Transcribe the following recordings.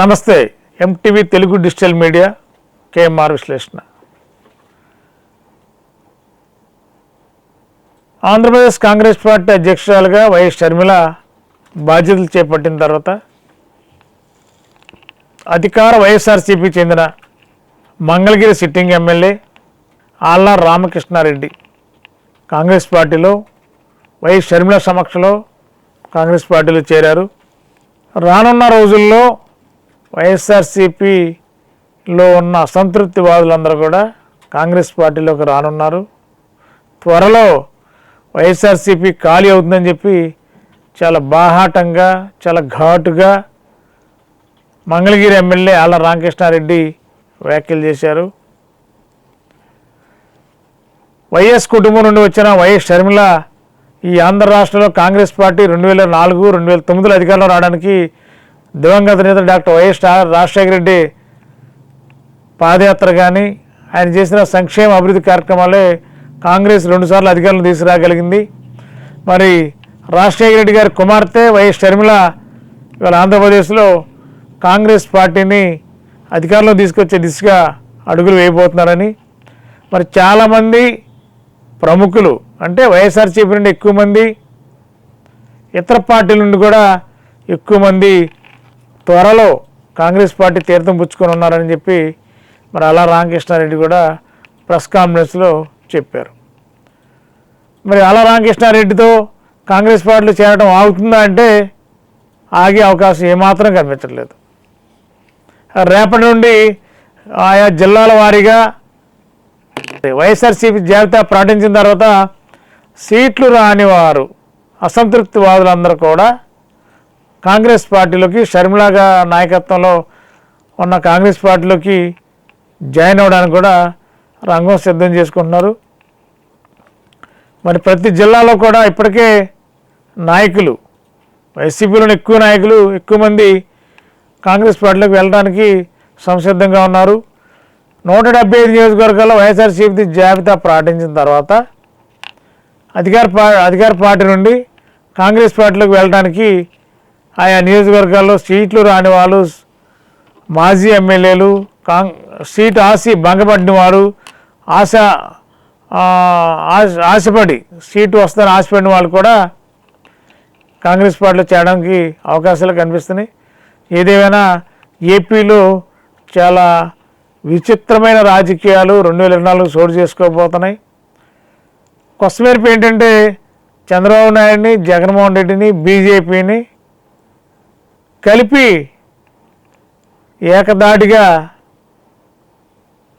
నమస్తే MTV Telugu digital media KMR విశ్లేషణ. Andhra Pradesh Congress party అధ్యక్షురాలుగా వైఎస్ షర్మిల బాధ్యతలు చేపట్టిన తర్వాత అధికార వైఎస్ఆర్సీపీ చెందిన మంగళగిరి సిట్టింగ్ ఎమ్మెల్యే ఆల్లా రామకృష్ణారెడ్డి కాంగ్రెస్ పార్టీలో వైఎస్ షర్మిల సమక్షంలో కాంగ్రెస్ పార్టీలో చేరారు. రానున్న రోజుల్లో వైఎస్ఆర్సీపీలో ఉన్న అసంతృప్తివాదులందరూ కూడా కాంగ్రెస్ పార్టీలోకి రానున్నారు. త్వరలో వైఎస్ఆర్సీపీ ఖాళీ అవుతుందని చెప్పి చాలా బాహాటంగా చాలా ఘాటుగా మంగళగిరి ఎమ్మెల్యే ఆళ్ళ రామకృష్ణారెడ్డి వ్యాఖ్యలు చేశారు. వైఎస్ కుటుంబం నుండి వచ్చిన వైఎస్ షర్మిల ఈ ఆంధ్ర రాష్ట్రంలో కాంగ్రెస్ పార్టీ రెండు వేల నాలుగు రెండు వేల తొమ్మిదిలో అధికారంలో రావడానికి దివంగత నేత డాక్టర్ వైఎస్ రాజశేఖర రెడ్డి పాదయాత్ర కానీ ఆయన చేసిన సంక్షేమ అభివృద్ధి కార్యక్రమాలే కాంగ్రెస్ రెండుసార్లు అధికారులను తీసుకురాగలిగింది. మరి రాజశేఖర రెడ్డి గారి కుమార్తె వైఎస్ షర్మిల ఇవాళ ఆంధ్రప్రదేశ్లో కాంగ్రెస్ పార్టీని అధికారంలో తీసుకొచ్చే దిశగా అడుగులు వేయబోతున్నారని. మరి చాలామంది ప్రముఖులు అంటే వైఎస్ఆర్సీపీ నుండి ఎక్కువ మంది ఇతర పార్టీల నుండి కూడా ఎక్కువ మంది త్వరలో కాంగ్రెస్ పార్టీ తీర్థం పుచ్చుకొని ఉన్నారని చెప్పి మరి అలా రామకృష్ణారెడ్డి కూడా ప్రెస్ కాన్ఫరెన్స్లో చెప్పారు. మరి అలా రామకృష్ణారెడ్డితో కాంగ్రెస్ పార్టీలో చేరడం ఆగుతుందా అంటే ఆగే అవకాశం ఏమాత్రం కనిపించట్లేదు. రేపటి నుండి ఆయా జిల్లాల వారీగా వైఎస్ఆర్సీపీ జాబితా ప్రకటించిన తర్వాత సీట్లు రాని వారు అసంతృప్తి కూడా కాంగ్రెస్ పార్టీలోకి షర్మిలాగా నాయకత్వంలో ఉన్న కాంగ్రెస్ పార్టీలోకి జాయిన్ అవ్వడానికి కూడా రంగం సిద్ధం చేసుకుంటున్నారు. మరి ప్రతి జిల్లాలో కూడా ఇప్పటికే నాయకులు వైసీపీలోని ఎక్కువ నాయకులు ఎక్కువ మంది కాంగ్రెస్ పార్టీలోకి వెళ్ళడానికి సంసిద్ధంగా ఉన్నారు. నూట డెబ్బై ఐదు నియోజకవర్గాల్లో వైఎస్ఆర్సీపీ జాబితా ప్రకటించిన తర్వాత అధికార పా అధికార పార్టీ నుండి కాంగ్రెస్ పార్టీలోకి వెళ్ళడానికి ఆయా నియోజకవర్గాల్లో సీట్లు రాని వాళ్ళు మాజీ ఎమ్మెల్యేలు కాంగ్ సీటు ఆశి భంగపడిన వారు ఆశ ఆశ- ఆశపడి సీటు వస్తుందని ఆశపడిన వాళ్ళు కూడా కాంగ్రెస్ పార్టీలో చేయడానికి అవకాశాలు కనిపిస్తున్నాయి. ఏదేమైనా ఏపీలో చాలా విచిత్రమైన రాజకీయాలు రెండు వేల ఇరవై నాలుగు చోటు చేసుకోబోతున్నాయి. కొసమేరపు ఏంటంటే చంద్రబాబు నాయుడిని జగన్మోహన్ రెడ్డిని బీజేపీని కలిపి ఏకదాటిగా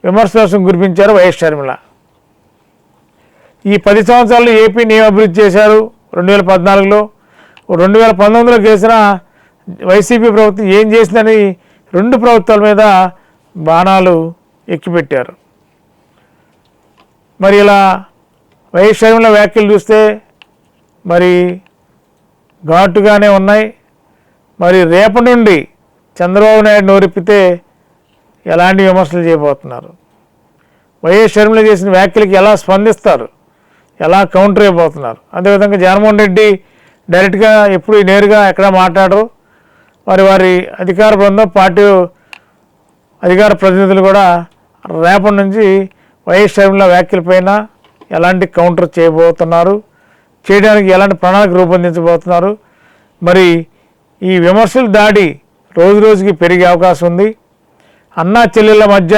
విమర్శనం కురిపించారు వైఎస్ షర్మిల. ఈ పది సంవత్సరాలు ఏపీని ఏం అభివృద్ధి చేశారు రెండు వేల పద్నాలుగులో. రెండు వేల పంతొమ్మిదిలో చేసిన వైసీపీ ప్రభుత్వం ఏం చేసిందని రెండు ప్రభుత్వాల మీద బాణాలు ఎక్కిపెట్టారు. మరి ఇలా వైఎస్ షర్మిల వ్యాఖ్యలు చూస్తే మరి ఘాటుగానే ఉన్నాయి. మరి రేపటి నుండి చంద్రబాబు నాయుడు నోరెప్పితే ఎలాంటి విమర్శలు చేయబోతున్నారు? వైఎస్ షర్మిల చేసిన వ్యాఖ్యలకి ఎలా స్పందిస్తారు? ఎలా కౌంటర్ అయిపోతున్నారు? అదేవిధంగా జగన్మోహన్ రెడ్డి డైరెక్ట్గా ఎప్పుడు నేరుగా ఎక్కడ మాట్లాడరు? వారి వారి అధికార బృందం పార్టీ అధికార ప్రతినిధులు కూడా రేపటి నుంచి వైఎస్ షర్మిల వ్యాఖ్యలపైన ఎలాంటి కౌంటర్ చేయబోతున్నారు? చేయడానికి ఎలాంటి ప్రణాళిక రూపొందించబోతున్నారు? మరి ఈ విమర్శలు దాడి రోజు రోజుకి పెరిగే అవకాశం ఉంది. అన్నా చెల్లెళ్ళ మధ్య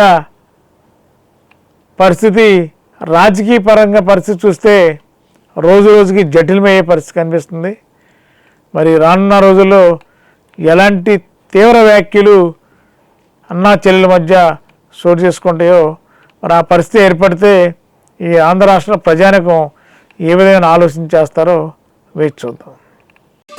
పరిస్థితి రాజకీయ పరంగా పరిస్థితి చూస్తే రోజు రోజుకి జటిలమయ్యే పరిస్థితి కనిపిస్తుంది. మరి రానున్న రోజుల్లో ఎలాంటి తీవ్ర వ్యాఖ్యలు అన్నా చెల్లెల మధ్య చోటు చేసుకుంటాయో మరి ఆ పరిస్థితి ఏర్పడితే ఈ ఆంధ్ర రాష్ట్ర ప్రజానికం ఏ విధంగా ఆలోచన చేస్తారో వేచి చూద్దాం.